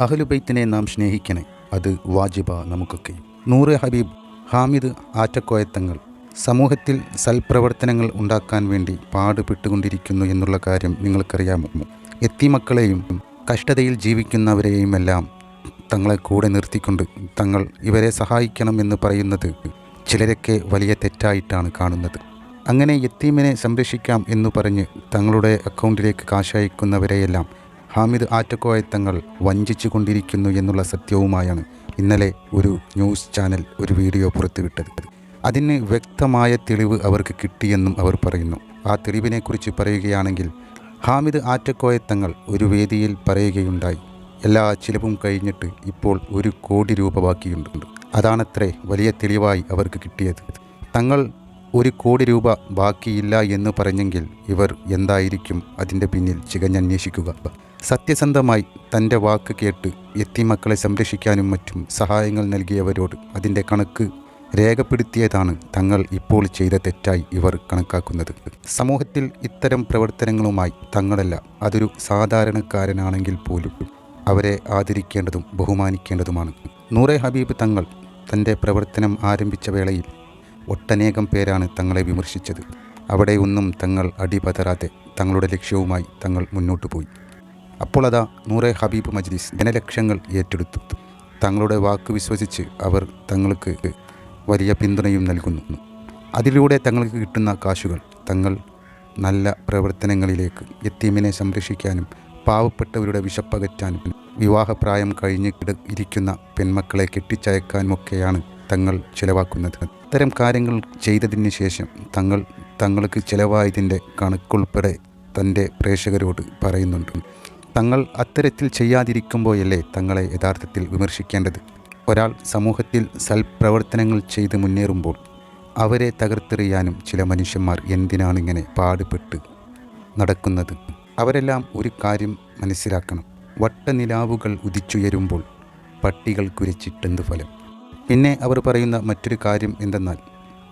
അഹലുബൈത്തിനെ നാം സ്നേഹിക്കണേ. അത് വാജിബ നമുക്കൊക്കെ. നൂറ് ഹബീബ് ഹാമിദ് ആറ്റക്കോയത്തങ്ങൾ സമൂഹത്തിൽ സൽപ്രവർത്തനങ്ങൾ ഉണ്ടാക്കാൻ വേണ്ടി പാടുപെട്ടുകൊണ്ടിരിക്കുന്നു എന്നുള്ള കാര്യം നിങ്ങൾക്കറിയാമോ? എത്തിമക്കളെയും കഷ്ടതയിൽ ജീവിക്കുന്നവരെയുമെല്ലാം തങ്ങളെ കൂടെ നിർത്തിക്കൊണ്ട് തങ്ങൾ ഇവരെ സഹായിക്കണം എന്ന് പറയുന്നത് ചിലരൊക്കെ വലിയ തെറ്റായിട്ടാണ് കാണുന്നത്. അങ്ങനെ യത്തീമിനെ സംരക്ഷിക്കാം എന്ന് പറഞ്ഞ് തങ്ങളുടെ അക്കൗണ്ടിലേക്ക് കാശയക്കുന്നവരെയെല്ലാം ഹാമിദ് ആറ്റക്കോയത്തങ്ങൾ വഞ്ചിച്ചു കൊണ്ടിരിക്കുന്നു എന്നുള്ള സത്യവുമായാണ് ഇന്നലെ ഒരു ന്യൂസ് ചാനൽ ഒരു വീഡിയോ പുറത്തുവിട്ടത്. അതിന് വ്യക്തമായ തെളിവ് അവർക്ക് കിട്ടിയെന്നും അവർ പറയുന്നു. ആ തെളിവിനെക്കുറിച്ച് പറയുകയാണെങ്കിൽ ഹാമിദ് ആറ്റക്കോയത്തങ്ങൾ ഒരു വേദിയിൽ പറയുകയുണ്ടായി. എല്ലാ ചിലവും കഴിഞ്ഞിട്ട് ഇപ്പോൾ ഒരു കോടി രൂപ ബാക്കിയുണ്ട്. അതാണത്രേ വലിയ തെളിവായി അവർക്ക് കിട്ടിയത്. തങ്ങൾ ഒരു കോടി രൂപ ബാക്കിയില്ല എന്ന് പറഞ്ഞെങ്കിൽ ഇവർ എന്തായിരിക്കും അതിന്റെ പിന്നിൽ ചികഞ്ഞന്വേഷിക്കുക? സത്യസന്ധമായി തന്റെ വാക്ക് കേട്ട് എത്തിമക്കളെ സംരക്ഷിക്കാനും മറ്റും സഹായങ്ങൾ നൽകിയവരോട് അതിന്റെ കണക്ക് രേഖപ്പെടുത്തിയതാണ് തങ്ങൾ ഇപ്പോൾ ചെയ്ത തെറ്റായി ഇവർ കണക്കാക്കുന്നത്. സമൂഹത്തിൽ ഇത്തരം പ്രവർത്തനങ്ങളുമായി തങ്ങളല്ല അതൊരു സാധാരണക്കാരനാണെങ്കിൽ പോലും അവരെ ആദരിക്കേണ്ടതും ബഹുമാനിക്കേണ്ടതുമാണ്. നൂറെ ഹബീബ് തങ്ങൾ തന്റെ പ്രവർത്തനം ആരംഭിച്ച വേളയിൽ ഒട്ടനേകം പേരാണ് തങ്ങളെ വിമർശിച്ചത്. അവിടെയൊന്നും തങ്ങൾ അടിപതരാതെ തങ്ങളുടെ ലക്ഷ്യവുമായി തങ്ങൾ മുന്നോട്ടു പോയി അപ്പോൾ അതാ നൂറെ ഹബീബ് മജ്ലിസ് ജനലക്ഷങ്ങൾ ഏറ്റെടുത്തു. തങ്ങളുടെ വാക്ക് വിശ്വസിച്ച് അവർ തങ്ങൾക്ക് വലിയ പിന്തുണയും നൽകുന്നു. അതിലൂടെ തങ്ങൾക്ക് കിട്ടുന്ന കാശുകൾ തങ്ങൾ നല്ല പ്രവർത്തനങ്ങളിലേക്ക് എത്തീമിനെ സംരക്ഷിക്കാനും പാവപ്പെട്ടവരുടെ വിശപ്പകറ്റാനും വിവാഹപ്രായം കഴിഞ്ഞ് ഇരിക്കുന്ന പെൺമക്കളെ കെട്ടിച്ചയക്കാനുമൊക്കെയാണ് തങ്ങൾ ചിലവാക്കുന്നത്. ഇത്തരം കാര്യങ്ങൾ ചെയ്തതിന് ശേഷം തങ്ങൾ തങ്ങൾക്ക് ചിലവായതിന്റെ കണക്കുൾപ്പെടെ തന്റെ പ്രേക്ഷകരോട് പറയുന്നുണ്ട്. തങ്ങൾ അത്തരത്തിൽ ചെയ്യാതിരിക്കുമ്പോഴല്ലേ തങ്ങളെ യഥാർത്ഥത്തിൽ വിമർശിക്കേണ്ടത്? ഒരാൾ സമൂഹത്തിൽ സൽപ്രവർത്തനങ്ങൾ ചെയ്ത് മുന്നേറുമ്പോൾ അവരെ തകർത്തെറിയാനും ചില മനുഷ്യന്മാർ എന്തിനാണിങ്ങനെ പാടുപെട്ട് നടക്കുന്നത്? അവരെല്ലാം ഒരു കാര്യം മനസ്സിലാക്കണം. വട്ടനിലാവുകൾ ഉദിച്ചുയരുമ്പോൾ പട്ടികൾ കുരച്ചിട്ടെന്ത് ഫലം? പിന്നെ അവർ പറയുന്ന മറ്റൊരു കാര്യം എന്തെന്നാൽ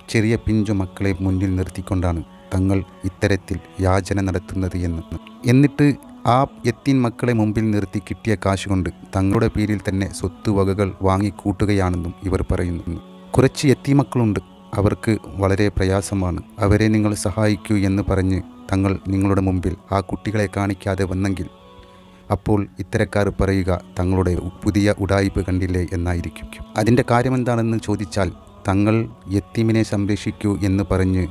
ചെറിയ പിഞ്ചു മക്കളെ മുന്നിൽ നിർത്തിക്കൊണ്ടാണ് തങ്ങൾ ഇത്തരത്തിൽ യാചന നടത്തുന്നത് എന്ന്. എന്നിട്ട് ആ യത്തീൻ മക്കളെ മുമ്പിൽ നിർത്തി കിട്ടിയ കാശ് കൊണ്ട് തങ്ങളുടെ പേരിൽ തന്നെ സ്വത്തുവകകൾ വാങ്ങിക്കൂട്ടുകയാണെന്നും ഇവർ പറയുന്നു. കുറച്ച് എത്തിമക്കളുണ്ട് അവർക്ക് വളരെ പ്രയാസമാണ്. അവരെ നിങ്ങൾ സഹായിക്കൂ എന്ന് പറഞ്ഞ് തങ്ങൾ നിങ്ങളുടെ മുമ്പിൽ ആ കുട്ടികളെ കാണിക്കാതെ വന്നെങ്കിൽ അപ്പോൾ ഇത്തരക്കാർ പറയുക തങ്ങളുടെ പുതിയ ഉടായ്പ് കണ്ടില്ലേ എന്നായിരിക്കും. അതിന്റെ കാര്യമെന്താണെന്ന് ചോദിച്ചാൽ തങ്ങൾ യത്തീമിനെ സംരക്ഷിക്കൂ എന്ന് പറഞ്ഞ്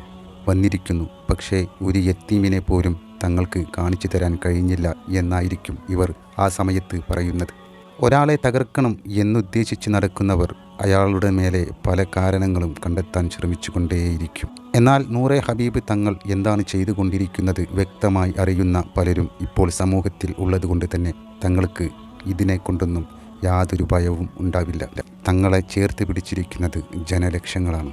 വന്നിരിക്കുന്നു. പക്ഷേ ഒരു യത്തീമിനെ പോലും തങ്ങൾക്ക് കാണിച്ചു തരാൻ കഴിഞ്ഞില്ല എന്നായിരിക്കും ഇവർ ആ സമയത്ത് പറയുന്നത്. ഒരാളെ തകർക്കണം എന്നുദ്ദേശിച്ച് നടക്കുന്നവർ അയാളുടെ മേലെ പല കാരണങ്ങളും കണ്ടെത്താൻ ശ്രമിച്ചുകൊണ്ടേയിരിക്കും. എന്നാൽ നൂറെ ഹബീബ് തങ്ങൾ എന്താണ് ചെയ്തുകൊണ്ടിരിക്കുന്നത് വ്യക്തമായി അറിയുന്ന പലരും ഇപ്പോൾ സമൂഹത്തിൽ ഉള്ളതുകൊണ്ട് തന്നെ തങ്ങൾക്ക് ഇതിനെ കൊണ്ടൊന്നും യാതൊരു ഭയവും ഉണ്ടാവില്ല. തങ്ങളെ ചേർത്ത് പിടിച്ചിരിക്കുന്നത് ജനലക്ഷങ്ങളാണ്.